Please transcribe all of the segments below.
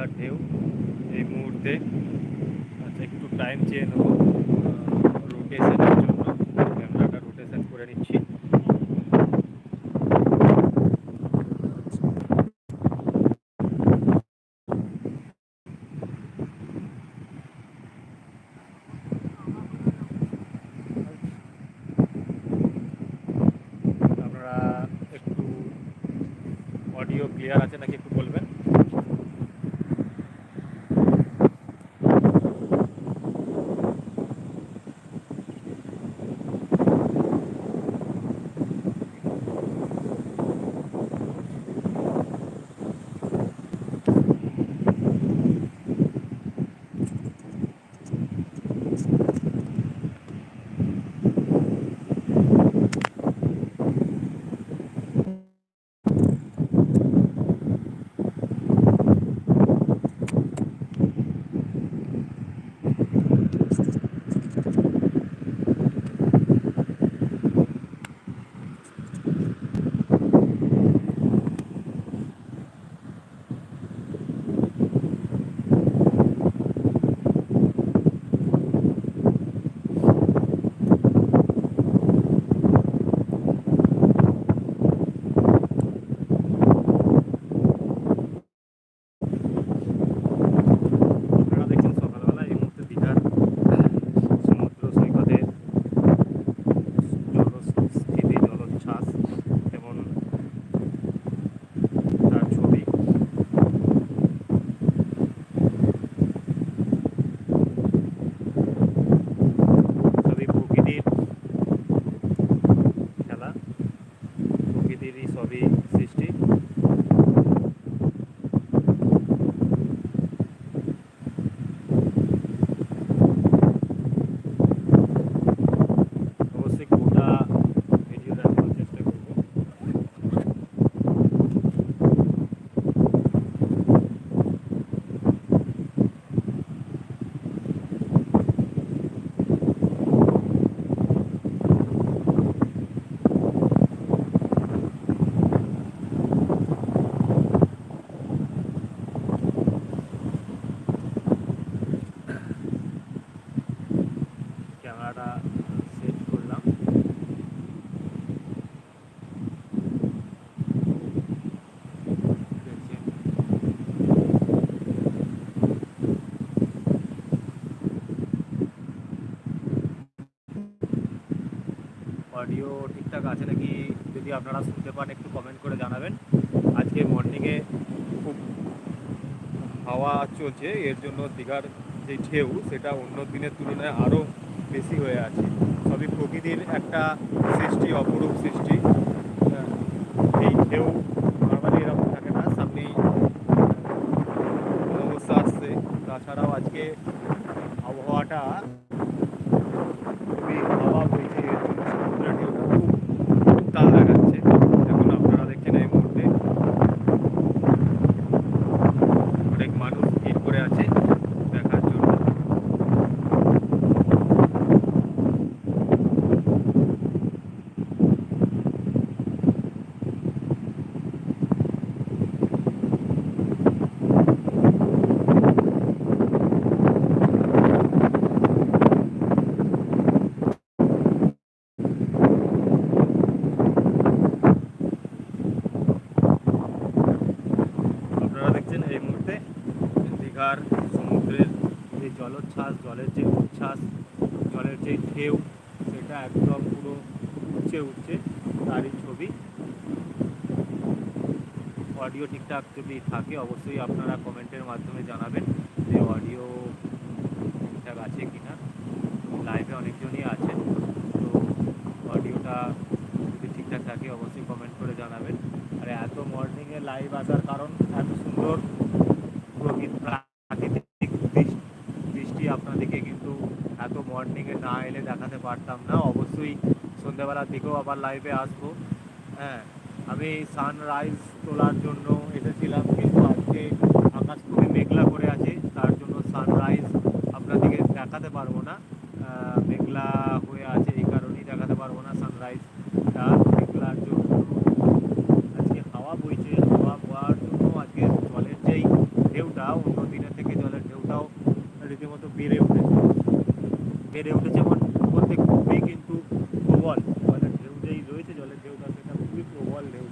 দীঘার ঢেউ এই মুহূর্তে। আচ্ছা একটু টাইম চেয়ে নেব। রোটেশনের জন্য। ক্যামেরাটা রোটেশন করে নিচ্ছি। আপনারা একটু অডিও ক্লিয়ার আছে নাকি একটু বলবেন? যদি আপনারা শুনতে পান, একটু কমেন্ট করে জানাবেন। আজকে মর্নিংয়ে খুব হাওয়া চলছে, এর জন্য দীঘার যে ঢেউ, সেটা অন্য দিনের তুলনায় আরও বেশি হয়ে আছে। সবই প্রকৃতির একটা সৃষ্টি, অপরূপ সৃষ্টি এই ঢেউ নর্মালি এরকম থাকে না। সামনেই অবস্থা আসছে। তাছাড়াও আজকে আবহাওয়াটা খুবই হাওয়া বইছে এর জন্য সমুদ্রের ঢেউটা খুব উত্তাল দেখাচ্ছে এখন আপনারা দেখছেন এই মুহূর্তে অনেক মানুষ ভিড় করে আছে দেখার জন্য আপনারা দেখছেন এই মুহূর্তে দীঘার সমুদ্রের যে জলোচ্ছ্বাস, জলের যে উচ্ছ্বাস, জলের যে ঢেউ, সেটা একদম পুরো উঠছে উঠছে তারই ছবি। অডিও ঠিকঠাক যদি থাকে, অবশ্যই আপনারা কমেন্টের মাধ্যমে জানাবেন। মর্নিংয়ে না এলে দেখাতে পারতাম না। অবশ্যই সন্ধ্যেবেলার দিকেও আবার লাইভে আসব। হ্যাঁ আমি সানরাইজ তোলার জন্য এসেছিলাম, কিন্তু আজকে আকাশ খুবই মেঘলা করে আছে। তার জন্য সানরাইজ আপনাদেরকে দেখাতে পারব না। মেঘলা হয়ে আছে এই কারণেই দেখাতে পারব না সানরাইজটা মেঘলার জন্য। আজকে হাওয়া বইছে, হাওয়া বওয়ার জন্য আজকে জলের যেই ঢেউটা, অন্য দিনের থেকে জলের ঢেউটাও রীতিমতো বেড়ে উঠেছে। বেড়ে উঠেছে এবং বলতে খুবই কিন্তু প্রবল। জলের ঢেউ যেই রয়েছে, জলের ঢেউ তার সেটা খুবই প্রবল ঢেউ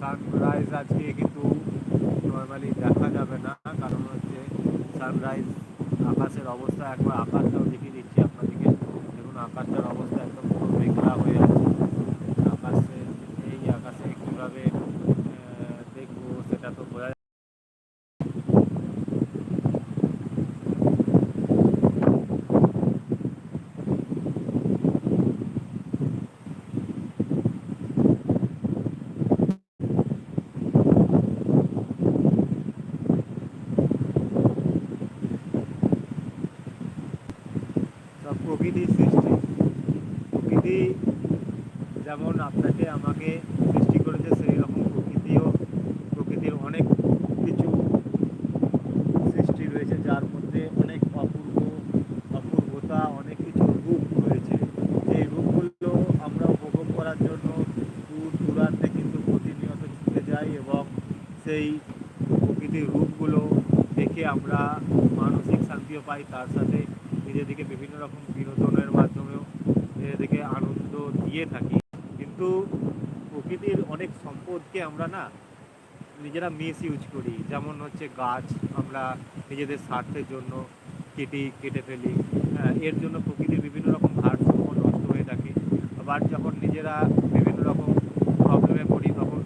সানরাইজ আজকে কিন্তু নর্মালি দেখা যাবে না, কারণ হচ্ছে সানরাইজ, আকাশের অবস্থা একবার আকাশ প্রকৃতি সৃষ্টি। প্রকৃতি যেমন আপনাকে আমাকে সৃষ্টি করেছে সেই রকম প্রকৃতিও, প্রকৃতির অনেক কিছু সৃষ্টি রয়েছে, যার মধ্যে অনেক অপূর্ব, অপূর্বতা, অনেক কিছু রূপ রয়েছে। এই রূপগুলো আমরা উপভোগ করার জন্য দূর দূরান্তে কিন্তু প্রতিনিয়ত ছুটে যাই এবং সেই প্রকৃতির রূপগুলো দেখে আমরা মানসিক শান্তিও পাই, তার সাথে নিজেদেরকে বিভিন্ন রকম বিনোদনের মাধ্যমেও নিজেদেরকে আনন্দ দিয়ে থাকি। কিন্তু প্রকৃতির অনেক সম্পদকে আমরা না নিজেরা মিস ইউজ করি। যেমন হচ্ছে গাছ আমরা নিজেদের স্বার্থের জন্য কেটে কেটে ফেলি। এর জন্য প্রকৃতির বিভিন্ন রকম ভারসাম্য নষ্ট হয়ে থাকে। আবার যখন নিজেরা বিভিন্ন রকম প্রবলেমে পড়ি, তখন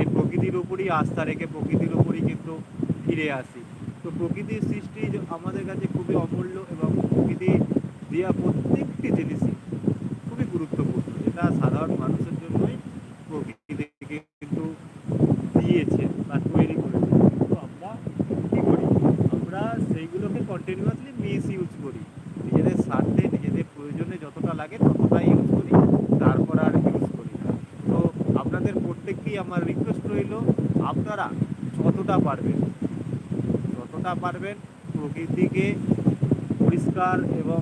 এই প্রকৃতির উপরই আস্থা রেখে প্রকৃতির উপরই কিন্তু ফিরে আসি। তো প্রকৃতির সৃষ্টি আমাদের কাছে খুবই অমূল্য এবং প্রকৃতি দেওয়া প্রত্যেকটি জিনিসই খুবই গুরুত্বপূর্ণ, যেটা সাধারণ মানুষের জন্যই প্রকৃতি থেকে কিন্তু দিয়েছে বা তৈরি করেছে। কিন্তু আমরা কী করি? আমরা সেইগুলোকে কন্টিনিউয়াসলি মিস ইউজ করি। নিজেদের স্বার্থে, নিজেদের প্রয়োজনে যতটা লাগে ততটাই ইউজ করি। তারপর আর ইউজ করি না। তো আপনাদের প্রত্যেককেই আমার রিকোয়েস্ট রইল, আপনারা যতটা পারবেন যতটা পারবেন, প্রকৃতিকে পরিষ্কার এবং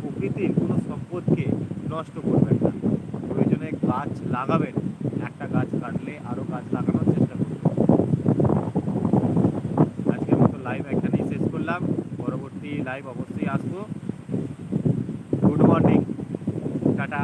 প্রকৃতির কোনো সম্পদকে নষ্ট করবেন না। প্রয়োজনে গাছ লাগাবেন, একটা গাছ কাটলে আরও গাছ লাগানোর চেষ্টা করবেন। আজকের মতো লাইভ এখানেই শেষ করলাম। পরবর্তী লাইভ অবশ্যই আসব। Good morning tata